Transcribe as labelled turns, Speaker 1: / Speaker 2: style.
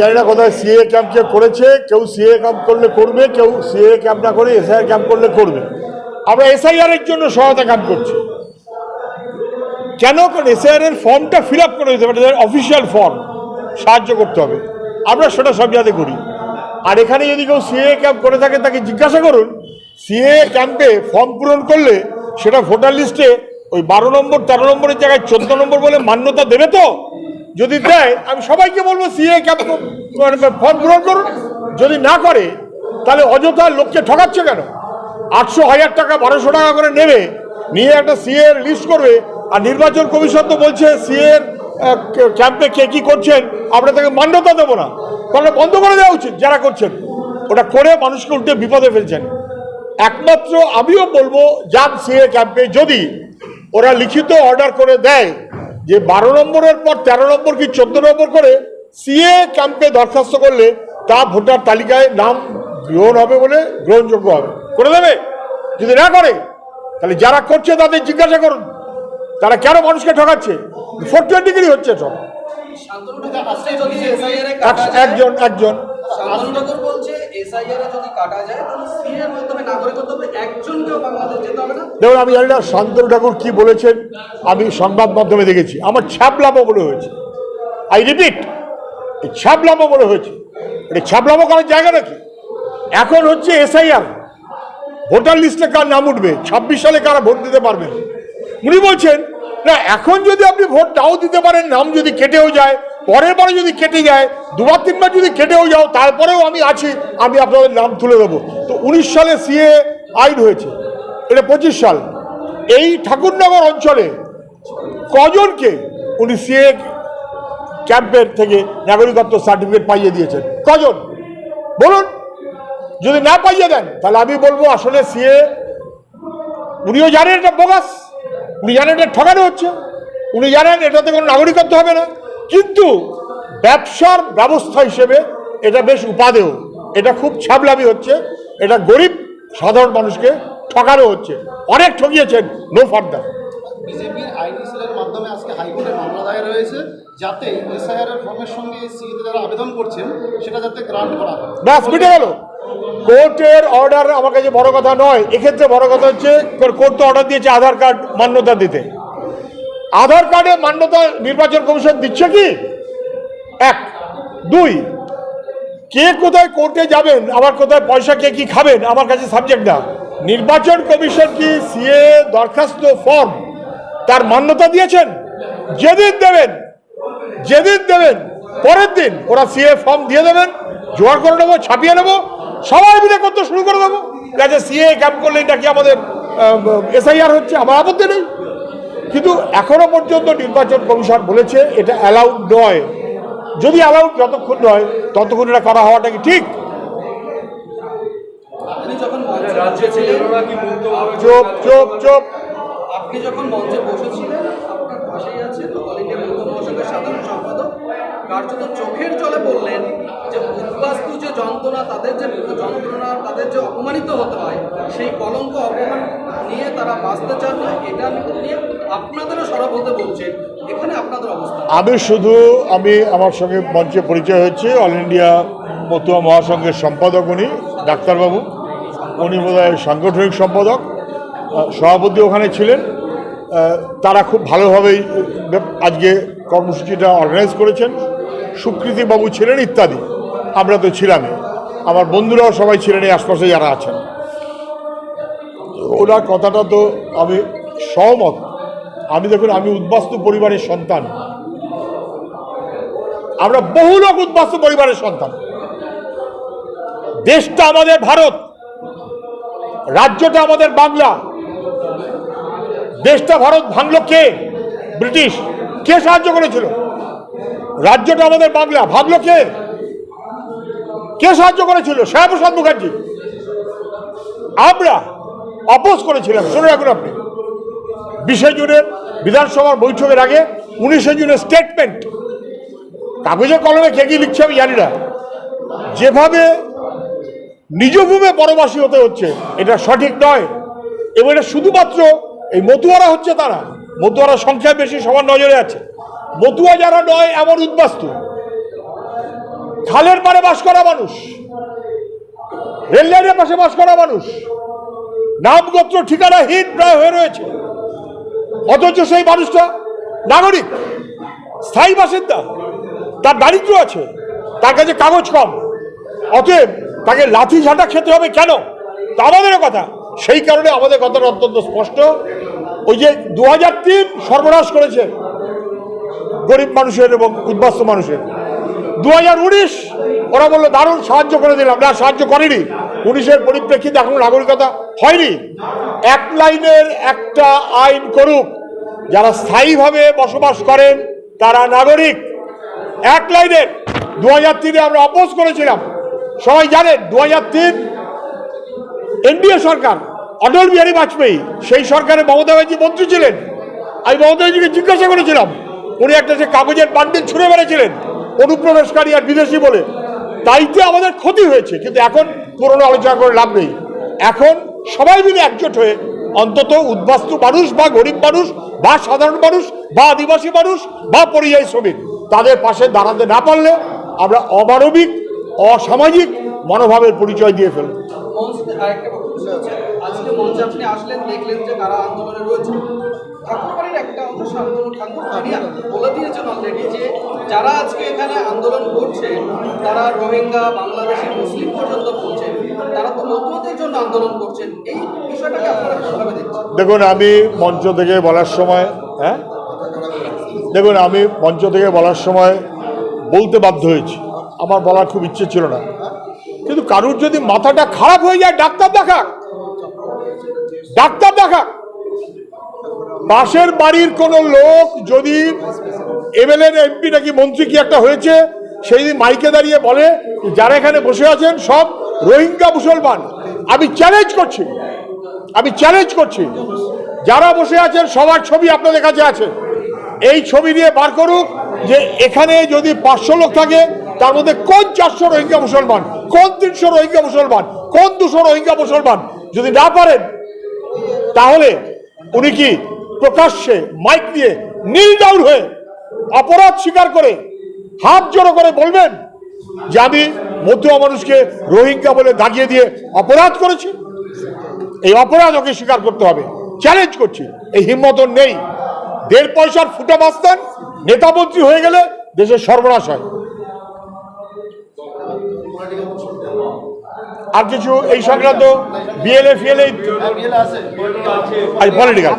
Speaker 1: জানি না কোথায় সিএ ক্যাম্প যে করেছে, কেউ সিএ ক্যাম্প করলে করবে, কেউ সিএ ক্যাম্প না করে এসআইআর ক্যাম্প করলে করবে। আমরা এসআইআর এর জন্য সহায়তা ক্যাম্প করছি। কেন? কারণ এসআইআর এর ফর্মটা ফিল আপ করে দিতে হবে অফিসিয়াল ফর্ম সাহায্য করতে হবে। আমরা সেটা সব জায়গাতে করি। আর এখানে যদি কেউ সিএ ক্যাম্প করে থাকে, তাকে জিজ্ঞাসা করুন। সিএ ক্যাম্পে ফর্ম পূরণ করলে সেটা ভোটার লিস্টে ওই বারো নম্বর, তেরো নম্বরের জায়গায় চোদ্দ নম্বর বলে মান্যতা দেবে তো? যদি দেয়, আমি সবাইকে বলব, সিএ ক্যাম্প ফর্ম পূরণ করুন। যদি না করে, তাহলে অযথা লোককে ঠকাচ্ছে কেন? আটশো হাজার টাকা, বারোশো টাকা করে নেবে, নিয়ে একটা সিএ লিস্ট করবে, আর নির্বাচন কমিশন তো বলছে, সিএ ক্যাম্পে কে কি করছেন, আমরা তাকে মান্যতা দেবো না। তাহলে বন্ধ করে দেওয়া উচিত, যারা করছেন। ওটা করে মানুষকে উল্টে বিপদে ফেলছেন। একমাত্র আমিও বলব, যান সিএ ক্যাম্পে যদি ওরা লিখিত অর্ডার করে দেয় যে বারো নম্বরের পর তেরো নম্বর কি চোদ্দ নম্বর করে সিএ ক্যাম্পে দরখাস্ত করলে তা ভোটার তালিকায় নাম গ্রহণ হবে বলে গ্রহণযোগ্য হবে। করে দেবে? যদি না করে তাহলে যারা করছে তাদের জিজ্ঞাসা করুন। তারা কেন মানুষকে ঠকাচ্ছে? ফোর টোয়েন্টি ডিগ্রি হচ্ছে সব। একজন একজন।
Speaker 2: ঠাকুর বলছে এসআইআর যদি কাটা যায়, তাহলে সিএ এর মাধ্যমে নাগরিকত্ব একজনকেও বাংলাদেশ যেতে হবে না।
Speaker 1: দেখুন, আমি জানি না, শান্তনু ঠাকুর কি বলেছেন, আমি সংবাদ মাধ্যমে দেখেছি। আমার ছ্যাপলামো বলে হয়েছে। আই রিপিট ছ্যাপলামো বলে হয়েছে। এটা ছ্যাপলামো করার জায়গা নাকি? এখন হচ্ছে এসআইআর ভোটার লিস্টে কার নাম উঠবে? ছাব্বিশ সালে কারা ভোট দিতে পারবেন? উনি বলছেন, না, এখন যদি আপনি ভোট নাও দিতে পারেন, নাম যদি কেটেও যায় পরের বারে যদি কেটে যায়, দুবার, তিনবার যদি কেটেও যাও, তারপরেও আমি আছি, আমি আপনাদের নাম তুলে দেবো। তো উনিশ সালে সিএ আইন হয়েছে, এটা পঁচিশ সাল। এই ঠাকুরনগর অঞ্চলে কজনকে উনি সিএ ক্যাম্পের থেকে নাগরিকত্ব সার্টিফিকেট পাইয়ে দিয়েছেন? কজন? বলুন। যদি না পাইয়ে দেন, তাহলে আমি বলব আসলে সিএ, উনিও জানেন এটা বোগাস, উনি জানেন এটা ঠকানো হচ্ছে, উনি জানেন এটাতে কোনো নাগরিকত্ব হবে না। কিন্তু ব্যবসার ব্যবস্থা হিসেবে এটা বেশ উপাদেয়। এটা খুব ছাবলামি হচ্ছে। এটা গরিব সাধারণ মানুষকে ঠকানো হচ্ছে। অনেক ঠকিয়েছেন নো ফার্দার।
Speaker 3: বিজেপির আইনি সেলের মাধ্যমে আজকে হাইকোর্টে মামলা দায়ের হয়েছে যাতে এসআইআর ফর্মের সঙ্গে সিইতে যারা আবেদন করছেন সেটা যাতে গ্রান্ট করা হয়।
Speaker 1: ব্যাস মিটে গেল। কোর্টের অর্ডার আমার কাছে বড় কথা নয়। এক্ষেত্রে বড় কথা হচ্ছে কোর্ট তো অর্ডার দিয়েছে আধার কার্ড মান্যতা দিতে। আধার কার্ডে মান্যতা নির্বাচন কমিশন দিচ্ছে কি? এক। দুই, কে কোথায় কোর্টে যাবেন? আবার কোথায় পয়সা কে কি খাবেন? আমার কাছে সাবজেক্ট না। নির্বাচন কমিশন কি সিএ দরখাস্ত ফর্ম তার মান্যতা দিয়েছেন? যেদিন দেবেন যেদিন দেবেন, পরের দিন ওরা সিএ ফর্ম দিয়ে দেবেন, জোগাড় করে নেব, ছাপিয়ে নেব, সবাই মিলে করতে শুরু করে দেবো। সিএ ক্যাম্প করলে এটা কি আমাদের এসআইআর হচ্ছে? আমার আপত্তি নেই। কিন্তু এখনও পর্যন্ত নির্বাচন কমিশন বলেছে এটা অ্যালাউড নয়। যদি অ্যালাউড যতক্ষণ নয় ততক্ষণ এটা করা হওয়াটা কি ঠিক?
Speaker 2: আপনি যখন মঞ্চে রাজ্যে ছিলেন
Speaker 1: চোপ চোপ চোপ
Speaker 2: আপনি যখন মঞ্চে বসেছিলেন আপনার পাশেই আছেন অল ইন্ডিয়া মুক্ত মহাসংঘের সাধারণ সম্পাদক। কার্যত চোখের জলে বললেন যে উদ্বাস্তু যে যন্ত্রণা তাদের যে যন্ত্রণা তাদের যে অপমানিত হতে হয় সেই কলঙ্ক অপমান নিয়ে তারা বাঁচতে চান না এটা নিয়ে
Speaker 1: আমি শুধু, আমি আমার সঙ্গে মঞ্চে পরিচয় হচ্ছে অল ইন্ডিয়া মতুয়া মহাসংঘের সম্পাদক উনি, ডাক্তারবাবু। উনি বোধহয় সাংগঠনিক সম্পাদক। সভাপতি ওখানে ছিলেন। তারা খুব ভালোভাবেই আজকে কর্মসূচিটা অর্গানাইজ করেছেন। সুকৃতিবাবু ছিলেন ইত্যাদি। আমরা তো ছিলামই। আমার বন্ধুরাও সবাই ছিলেন এই আশপাশে যারা আছেন। ওনার কথাটা তো আমি সহমত। আমি দেখুন, আমি উদ্বাস্তু পরিবারের সন্তান। আমরা বহু লোক উদ্বাস্তু পরিবারের সন্তান। দেশটা আমাদের ভারত, রাজ্যটা আমাদের বাংলা। দেশটা ভারত ভাঙল কে? ব্রিটিশ। কে সাহায্য করেছিল? রাজ্যটা আমাদের বাংলা। ভাঙল কে? কে সাহায্য করেছিল? শ্যামপ্রসাদ মুখার্জি। আমরা অপোজ করেছিলাম। শুনে রাখুন আপনি। বিশে জুনের বিধানসভার বৈঠকের আগে উনিশে জুনের স্টেটমেন্ট কাগজে কলমে কে কি লিখছে আমি জানি না। যেভাবে নিজ ভূমে পরবাসী হতে হচ্ছে, এটা সঠিক নয়। এবং এটা শুধুমাত্র এই মতুয়ারা হচ্ছে তারা। মতুয়ারা সংখ্যায় বেশি, সবার নজরে আছে। মতুয়া যারা নয়, এমন উদ্বাস্তু। খালের পারে বাস করা মানুষ। রেল লাইনের পাশে বাস করা মানুষ। নামগোত্র ঠিকানাহীন প্রায় হয়ে রয়েছে। অথচ সেই মানুষটা নাগরিক, স্থায়ী বাসিন্দা, তার দারিদ্র আছে, তার কাছে কাগজ কম। অতএব তাকে লাঠি ঝাঁটা খেতে হবে কেন? তা আমাদেরও কথা। সেই কারণে আমাদের কথাটা অত্যন্ত স্পষ্ট। ওই যে দু হাজার তিন সর্বনাশ করেছে গরিব মানুষের এবং উদ্বাস্ত মানুষের। দু উনিশ ওরা বলল, দারুণ সাহায্য করে দিলাম। না, সাহায্য করেনি। উনিশের পরিপ্রেক্ষিতে এখন নাগরিকতা হয়নি। এক লাইনের একটা আইন করুক, যারা স্থায়ীভাবে বসবাস করেন, তারা নাগরিক। এক লাইনের দু হাজার তিনে আমরা অপোজ করেছিলাম। সবাই জানেন দু হাজার তিন এনডিএ সরকার, অটল বিহারী বাজপেয়ী, সেই সরকারে মমতা ব্যানার্জি মন্ত্রী ছিলেন। আমি মমতা ব্যানার্জিকে জিজ্ঞাসা করেছিলাম, উনি একটা যে কাগজের বান্ডিল ছুঁড়ে মেরেছিলেন, অনুপ্রবেশকারী আর বিদেশি বলে। তাইতে আমাদের ক্ষতি হয়েছে, কিন্তু এখন পুরনো আলোচনা করে লাভ নেই। এখন সবাই মিলে একজোট হয়ে অন্তত উদ্বাস্তু মানুষ বা গরিব মানুষ বা সাধারণ মানুষ বা আদিবাসী মানুষ বা পরিযায়ী শ্রমিক তাদের পাশে দাঁড়াতে না পারলে আমরা অমানবিক, অসামাজিক মনোভাবের পরিচয় দিয়ে ফেলব।
Speaker 2: যারা আন্দোলন করছে, তারা রোহিঙ্গা, বাংলাদেশি, মুসলিম পর্যন্ত করছে
Speaker 1: দেখুন, আমি মঞ্চ থেকে বলার সময় হ্যাঁ? দেখুন, আমি মঞ্চ থেকে বলার সময় বলতে বাধ্য হয়েছি। আমার বলার খুব ইচ্ছে ছিল না। কিন্তু কারুর যদি মাথাটা খারাপ হয়ে যায়, ডাক্তার দেখাক। ডাক্তার দেখাক। পাশের বাড়ির কোনো লোক যদি এমএলএ এমপি নাকি মন্ত্রী কি একটা হয়েছে, সেই মাইকে দাঁড়িয়ে বলে, যারা এখানে বসে আছেন, সব রোহিঙ্গা মুসলমান। আমি চ্যালেঞ্জ করছি। আমি চ্যালেঞ্জ করছি। যারা বসে আছেন, সবার ছবি আপনাদের কাছে আছে। এই ছবি নিয়ে বার করুক যে এখানে যদি পাঁচশো লোক থাকে, তার মধ্যে কোন চারশো রোহিঙ্গা মুসলমান, কোন তিনশো রোহিঙ্গা মুসলমান, কোন দুশো রোহিঙ্গা মুসলমান যদি না পারেন, তাহলে উনি কি প্রকাশ্যে মাইক দিয়ে নীল ডাউন হয়ে অপরাধ স্বীকার করে হাত জড়ো করে বলবেন যে আমি মধ্যুয়া মানুষকে রোহিঙ্গা বলে দাগিয়ে দিয়ে অপরাধ করেছি। এই অপরাধ ওকে স্বীকার করতে হবে। চ্যালেঞ্জ করছি। এই হিম্মত নেই। দেড় পয়সার ফুটা বাস্তান নেতা মন্ত্রী হয়ে গেলে দেশের সর্বনাশ হয়। আর কিছু এই সংক্রান্ত বিএলএ ফিএলএ পলিটিক্যাল